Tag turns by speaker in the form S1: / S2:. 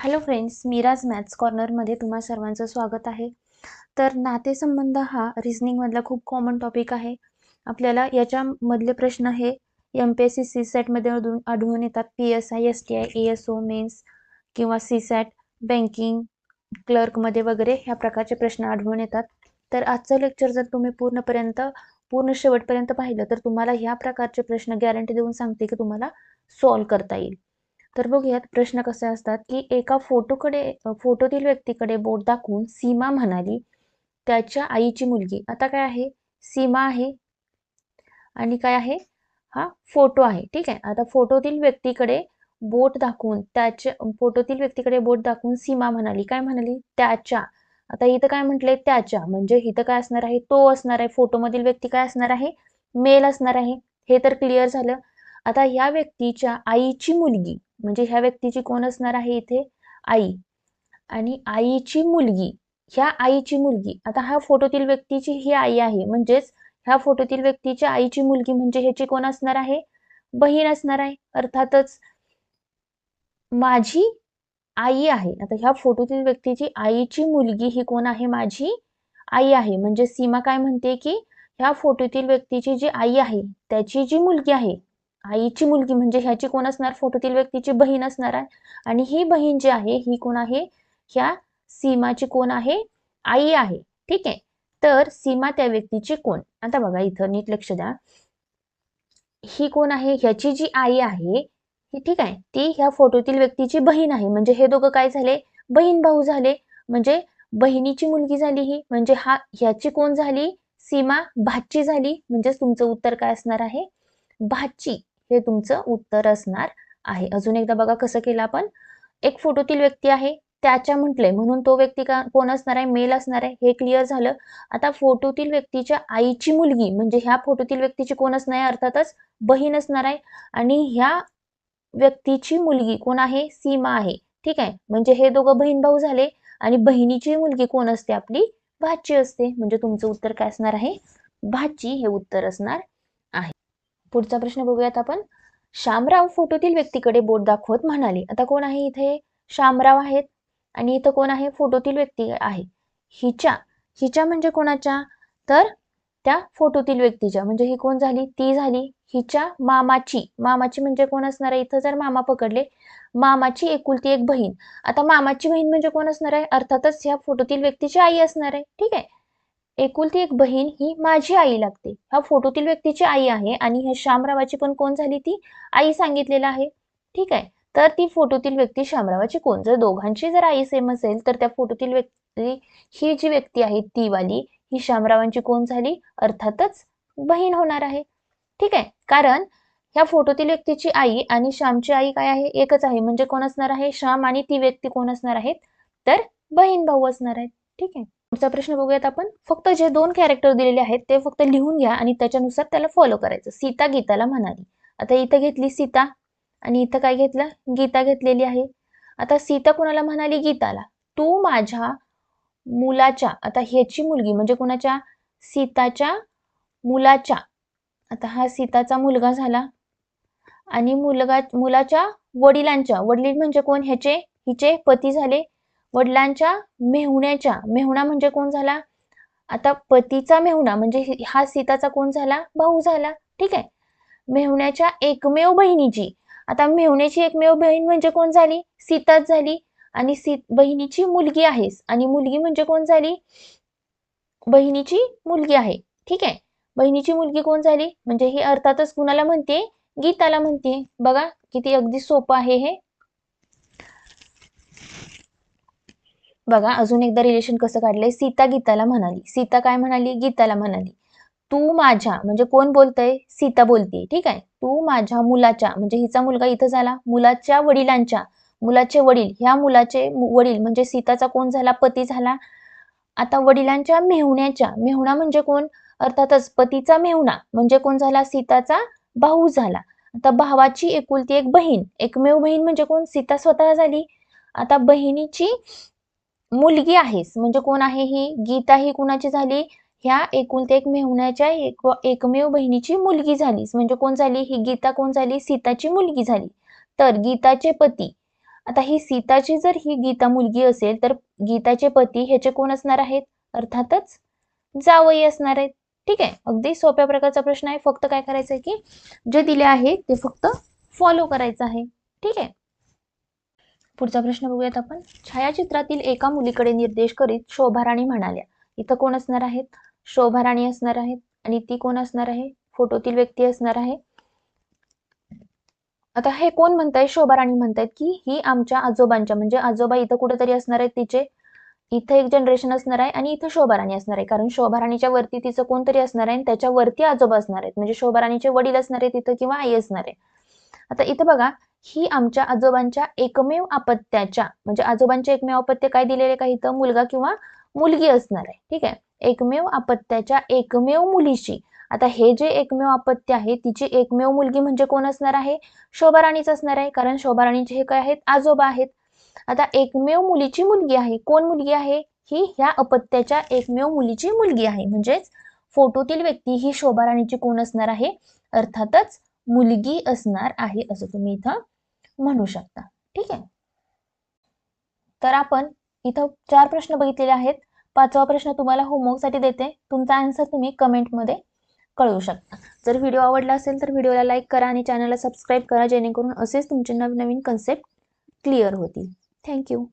S1: Hello friends Miraj maths कॉर्नरमध्ये तुम्हा सर्वांचं स्वागत आहे. तर नातेसंबंध हा रिझनिंगमधला खूप कॉमन टॉपिक आहे. आपल्याला याच्यामधले प्रश्न हे M P S C C सॅटमध्ये आढळून येतात. P S I S T I A S O mains किंवा सी सॅट बँकिंग क्लर्कमध्ये वगैरे ह्या प्रकारचे प्रश्न आढळून येतात. तर आजचं लेक्चर जर तुम्ही पूर्णपर्यंत पूर्ण शेवटपर्यंत पाहिलं तर तुम्हाला ह्या प्रकारचे प्रश्न गॅरंटी देऊन सांगते की तुम्हाला सॉल्व करता येईल. तर बघूयात प्रश्न कसे असतात की एका फोटोकडे फोटोतील व्यक्तीकडे बोट दाखवून सीमा म्हणाली त्याच्या आईची मुलगी. आता काय आहे? सीमा आहे आणि काय आहे? हा फोटो आहे. ठीक आहे? आता फोटोतील व्यक्तीकडे बोट दाखवून त्याच्या फोटोतील व्यक्तीकडे बोट दाखवून सीमा म्हणाली. काय म्हणाली? त्याच्या. आता इथं काय म्हटलंय? त्याच्या. म्हणजे इथं काय असणार आहे? तो असणार आहे. फोटोमधील व्यक्ती काय असणार आहे? मेल असणार आहे. हे तर क्लिअर झालं. आता ह्या व्यक्तीच्या आईची मुलगी म्हणजे ह्या व्यक्तीची कोण असणार आहे इथे? आई. आणि आईची मुलगी. ह्या आईची मुलगी. आता हा फोटोतील व्यक्तीची ही आई आहे. म्हणजेच ह्या फोटोतील व्यक्तीची आईची मुलगी म्हणजे ह्याची कोण असणार आहे? बहीण असणार आहे. अर्थातच माझी आई आहे. आता ह्या फोटोतील व्यक्तीची आईची मुलगी ही कोण आहे? माझी आई आहे. म्हणजे सीमा काय म्हणते की ह्या फोटोतील व्यक्तीची जी आई आहे त्याची जी मुलगी आहे आईची मुलगी म्हणजे ह्याची कोण असणार? फोटोतील व्यक्तीची बहीण असणार आहे. आणि ही बहीण जी आहे ही कोण आहे? ह्या सीमाची कोण आहे? आई आहे. ठीक आहे? तर सीमा त्या व्यक्तीची कोण? आता बघा इथं नीट लक्ष द्या. ही कोण आहे? ह्याची जी आई आहे ही ठीक आहे. ती ह्या फोटोतील व्यक्तीची बहीण आहे. म्हणजे हे दोघं काय झाले? बहीण भाऊ झाले. म्हणजे बहिणीची मुलगी झाली ही. म्हणजे हा ह्याची कोण झाली? सीमा भाची झाली. म्हणजेच तुमचं उत्तर काय असणार आहे? भाची. हे तुमचं उत्तर असणार आहे. अजून एकदा बघा कसं केलं आपण. एक फोटोतील व्यक्ती आहे त्याच्या म्हटलंय म्हणून तो व्यक्ती का कोण असणार आहे? मेल असणार आहे. हे क्लिअर झालं. आता फोटोतील व्यक्तीच्या आईची मुलगी म्हणजे ह्या फोटोतील व्यक्तीची कोण असणार आहे? अर्थातच बहीण असणार आहे. आणि ह्या व्यक्तीची मुलगी कोण आहे? सीमा आहे. ठीक आहे? म्हणजे हे दोघं बहीण भाऊ झाले. आणि बहिणीची मुलगी कोण असते? आपली भाची असते. म्हणजे तुमचं उत्तर काय असणार आहे? भाची हे उत्तर असणार आहे. पुढचा प्रश्न बघूयात आपण. शामराव फोटोतील व्यक्तीकडे बोट दाखवत म्हणाले आता कोण आहे इथे? शामराव आहेत. आणि इथं कोण आहे? फोटोतील व्यक्ती आहे. हिच्या हिच्या म्हणजे कोणाच्या? तर त्या फोटोतील व्यक्तीच्या. म्हणजे ही कोण झाली? ती झाली हिच्या मामाची. मामाची म्हणजे कोण असणार आहे? इथं जर मामा पकडले मामाची एकुलती एक बहीण. आता मामाची बहीण म्हणजे कोण असणार आहे? अर्थातच ह्या फोटोतील व्यक्तीची आई असणार आहे. ठीक आहे. एकुलती एक बहीण ही माझी आई लागते. ह्या फोटोतील व्यक्तीची आई आहे आणि ह्या श्यामरावाची पण कोण झाली ती? आई सांगितलेलं आहे. ठीक आहे. तर ती फोटोतील व्यक्ती श्यामरावाची कोण? जर दोघांची जर आई सेम असेल तर त्या फोटोतील व्यक्ती ही जी व्यक्ती आहे ती वाली ही श्यामरावांची कोण झाली? अर्थातच बहीण होणार आहे. ठीक आहे. कारण ह्या फोटोतील व्यक्तीची आई आणि श्यामची आई काय आहे? एकच आहे. म्हणजे कोण असणार आहे? श्याम आणि ती व्यक्ती कोण असणार आहेत? तर बहीण भाऊ असणार आहेत. ठीक आहे. पुढचा प्रश्न बघूयात आपण. फक्त जे दोन कॅरेक्टर दिलेले आहेत ते फक्त लिहून घ्या आणि त्याच्यानुसार त्याला फॉलो करायचं. सीता गीताला म्हणाली. आता इथं घेतली सीता आणि इथं काय घेतलं? गीता घेतलेली आहे. आता सीता कोणाला म्हणाली? गीताला. तू माझ्या मुलाच्या आता ह्याची मुलगी म्हणजे कोणाच्या? सीताच्या मुलाच्या. आता हा सीताचा मुलगा झाला. आणि मुलगा मुलाच्या वडिलांच्या. वडील म्हणजे कोण? ह्याचे हिचे पती झाले. वडिलांच्या मेहुण्याच्या मेहुणा म्हणजे कोण झाला? आता पतीचा मेहुणा म्हणजे हा सीताचा कोण झाला? भाऊ झाला. ठीक आहे. मेहुण्याच्या एकमेव बहिणीची. आता मेहुण्याची एकमेव बहीण म्हणजे कोण झाली? सीताच झाली. आणि सी बहिणीची मुलगी आहेस. आणि मुलगी म्हणजे कोण झाली? बहिणीची मुलगी आहे. ठीक आहे. बहिणीची मुलगी कोण झाली? म्हणजे ही अर्थातच कुणाला म्हणते? गीताला म्हणते. बघा किती अगदी सोपं आहे हे. बघा अजून एकदा रिलेशन कसं काढलंय? सीता गीताला म्हणाली. सीता काय म्हणाली? गीताला म्हणाली. तू माझ्या म्हणजे कोण बोलतय? सीता बोलते ठीक आहे? तू माझ्या मुलाच्या म्हणजे हिचा मुलगा इथं झाला. मुलाच्या वडिलांच्या मुलाचे वडील. ह्या मुलाचे वडील म्हणजे सीताचा कोण झाला? पती झाला. आता वडिलांच्या मेहुण्याच्या. मेहुणा म्हणजे कोण? अर्थातच पतीचा मेहुणा. म्हणजे कोण झाला? सीताचा भाऊ झाला. आता भावाची एकुलती एक बहीण. एकमेव बहीण म्हणजे कोण? सीता स्वतः झाली. आता बहिणीची मुलगी आहेस म्हणजे कोण आहे ही? गीता ही कुणाची झाली? ह्या एकुलते एक मेहुण्याच्या एक एकमेव बहिणीची मुलगी झालीस. म्हणजे कोण झाली? ही गीता कोण झाली? सीताची मुलगी झाली. तर गीताचे पती. आता ही सीताची जर ही गीता मुलगी असेल तर गीताचे पती ह्याचे कोण असणार आहेत? अर्थातच जावई असणार आहेत. ठीक आहे? अगदी सोप्या प्रकारचा प्रश्न आहे. फक्त काय करायचं आहे की जे दिले आहे ते फक्त फॉलो करायचं आहे. ठीक आहे? पुढचा प्रश्न बघूयात आपण. छायाचित्रातील एका मुलीकडे निर्देश करीत शोभा राणी म्हणाल्या इथं कोण असणार आहेत? शोभा राणी असणार आहेत आणि ती कोण असणार आहे? फोटोतील व्यक्ती असणार आहे. आता हे कोण म्हणताय? शोभा राणी म्हणतायत की ही आमच्या आजोबांच्या म्हणजे आजोबा इथं कुठेतरी असणार आहेत तिचे? इथं एक जनरेशन असणार आहे आणि इथं शोभा राणी असणार आहे. कारण शोभा राणीच्या वरती तिचं कोणतरी असणार आहे आणि आजोबा असणार आहेत. म्हणजे शोभा राणीचे वडील असणार आहेत तिथं किंवा आई असणार आहे. आता इथं बघा ही आमच्या आजोबांच्या एकमेव अपत्याच्या म्हणजे आजोबांचे एकमेव अपत्य काय दिलेले काही इथं? मुलगा किंवा मुलगी असणार आहे. ठीक आहे? एकमेव अपत्याच्या एकमेव मुलीची आता हे जे एकमेव अपत्य आहे तिची एकमेव मुलगी म्हणजे कोण असणार आहे? शोभाराणीच असणार आहे. कारण शोभाराणीचे हे काय आहेत? आजोबा आहेत. आता एकमेव मुलीची मुलगी आहे. कोण मुलगी आहे? ही ह्या अपत्याच्या एकमेव मुलीची मुलगी आहे. म्हणजेच फोटोतील व्यक्ती ही शोभाराणीची कोण असणार आहे? अर्थातच मुलगी असणार आहे असं तुम्ही इथं म्हणू शकता. ठीक आहे? तर आपण इथं चार प्रश्न बघितलेले आहेत. पाचवा प्रश्न तुम्हाला होमवर्कसाठी देते. तुमचा आन्सर तुम्ही कमेंटमध्ये कळवू शकता. जर व्हिडिओ आवडला असेल तर व्हिडिओला लाईक करा आणि चॅनलला सबस्क्राईब करा जेणेकरून असेच तुमचे नवीन नवीन कन्सेप्ट क्लिअर होतील थँक्यू